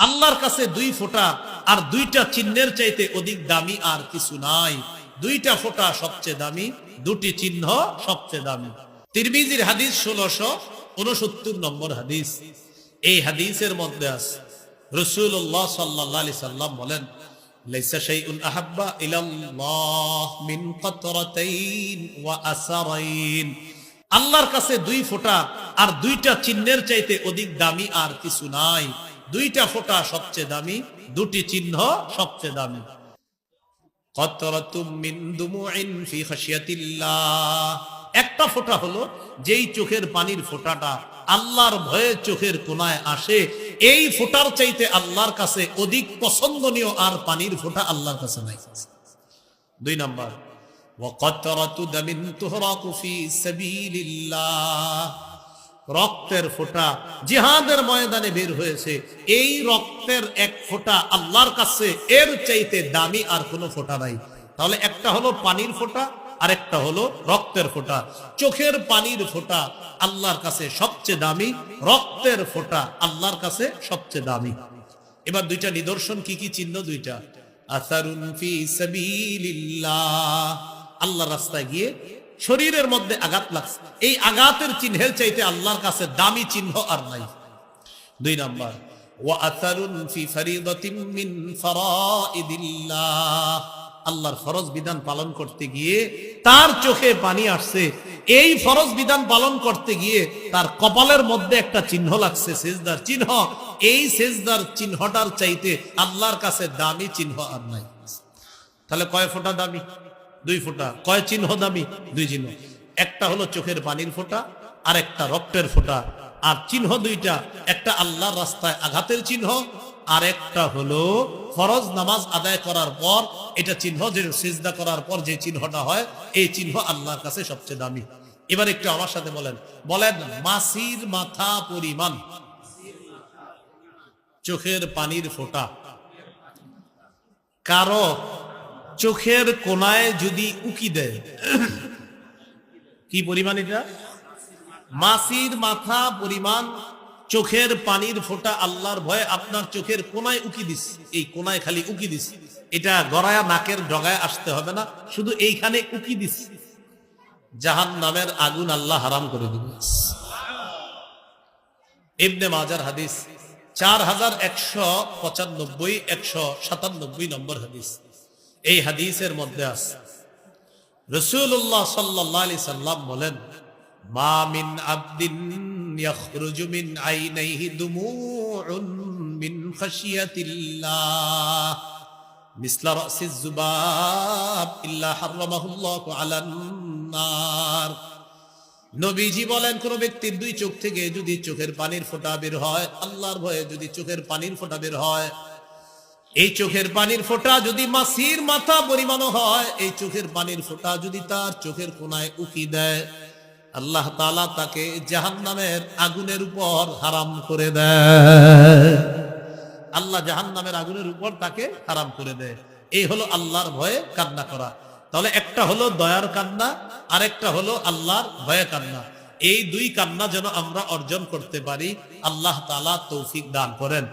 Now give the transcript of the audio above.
আল্লাহর কাছে দুই ফোঁটা আর দুইটা চিহ্নের চাইতে অধিক দামি আর কিছু নাই দুইটা ফোঁটা সবচেয়ে দামি দুটি চিহ্ন সবচেয়ে দামি তিরমিজির হাদিস ষোলশো উনসত্তর নম্বর হাদিস এই হাদিসের মধ্যে আছে রসুল্লাহ সাল্লাহ সাল্লাম বলেন ليس شيء أحب إلى الله من قطرتين وأثرين আল্লাহর কাছে দুই ফোঁটা আর দুইটা চিহ্নের চাইতে অধিক দামি আর কিছু নাই দুইটা ফোঁটা সবচেয়ে দামি, দুটি চিহ্ন সবচেয়ে দামি। একটা ফোঁটা হলো, যেই চোখের পানির ফোঁটাটা আল্লাহর ভয়ে চোখের কোনায় আসে, এই ফোঁটার চাইতে আল্লাহর কাছে অধিক পছন্দনীয় আর পানির ফোঁটা আল্লাহর কাছে নাই। দুই নাম্বার ওয়াকাতরাতু দামিন তুহরাকু ফি সাবিলিল্লাহ। রক্তের ফোঁটা, জিহাদের ময়দানে বের হয়েছে। এই রক্তের এক ফোঁটা আল্লাহর কাছে, এর চাইতে দামি আর কোনো ফোঁটা নাই। তাহলে একটা হলো পানির ফোঁটা, আরেকটা হলো রক্তের ফোঁটা। চোখের পানির ফোঁটা আল্লাহর কাছে সবচেয়ে দামি, রক্তের ফোঁটা আল্লাহর কাছে সবচেয়ে দামি। এবার দুইটা নিদর্শন, কি কি চিহ্ন দুইটা? আল্লাহ রাস্তায় গিয়ে শরীরের মধ্যে আঘাত লাগছে। এই আঘাতের চিহ্নের চাইতে আল্লাহর কাছে দামি চিহ্ন আর নাই। দুই নাম্বার আল্লাহর ফরজ বিধান পালন করতে গিয়ে তার চোখে পানি আসছে। এই ফরজ বিধান পালন করতে গিয়ে তার কপালের মধ্যে একটা চিহ্ন লাগছে, সেজদার চিহ্ন। এই সেজদার চিহ্নটার চাইতে আল্লাহর কাছে দামি চিহ্ন আর নাই। তাহলে কয় ফোঁটা দামি? দুই ফোঁটা। কয় চিহ্ন দামি? দুই চিহ্ন। একটা হলো চোখের পানির ফোঁটা আর একটা রক্তের ফোঁটা। আর চিহ্ন দুইটা, একটা আল্লাহর রাস্তায় আঘাতের চিহ্ন আর একটা হলো ফরজ নামাজ আদায় করার পর, এটা চিহ্ন যে সিজদা করার পর যে চিহ্নটা হয়, এই চিহ্ন আল্লাহর কাছে সবচেয়ে দামি। এবার একটু আমার সাথে বলেন। বলেন, মাসির মাথা পরিমাণ। চোখের পানির ফোঁটা। কারও চোখের কোনায় যদি উকি দেয়। কি পরিমাণ এটা? মাসির মাথা পরিমাণ চোখের পানির ফোঁটা আল্লাহর ভয়ে আপনার চোখের কোনায় উকি দিস। এই কোনায় খালি উকি দিস। এটা গড়ায়া নাকের ডগায় আসতে হবে না। শুধু এইখানে উকি দিস। জাহান নামের আগুন আল্লাহ হারাম করে দিবে। ইবনে মাজার হাদিস, চার হাজার একশো পঁচানব্বই, একশো সাতানব্বই নম্বর হাদিস। এই হাদিসের মধ্যে আছে। রসুল্লাহ সাল্লাহ আলি সাল্লাম বলেন, মা মিন আবদিন নবীজি বলেন, কোন ব্যক্তির দুই চোখ থেকে যদি চোখের পানির ফোঁটা বের হয়, আল্লাহর ভয়ে যদি চোখের পানির ফোঁটা বের হয় এই চোখের পানির ফোঁটা যদি মাসির মাথা পরিমাণ হয়, এই চোখের পানির ফোঁটা যদি তার চোখের কোনায় উকি দেয়, আল্লাহ তালা তাকে জাহান নামের আগুনের উপর হারাম করে দেয়। আল্লাহ জাহান নামের আগুনের উপর তাকে হারাম করে দেয়। এই হলো আল্লাহর ভয়ে কান্না করা। তাহলে একটা হলো দয়ার কান্না আর একটা হলো আল্লাহর ভয়ে কান্না। এই দুই কান্না যেন আমরা অর্জন করতে পারি, আল্লাহ তালা তৌফিক দান করেন।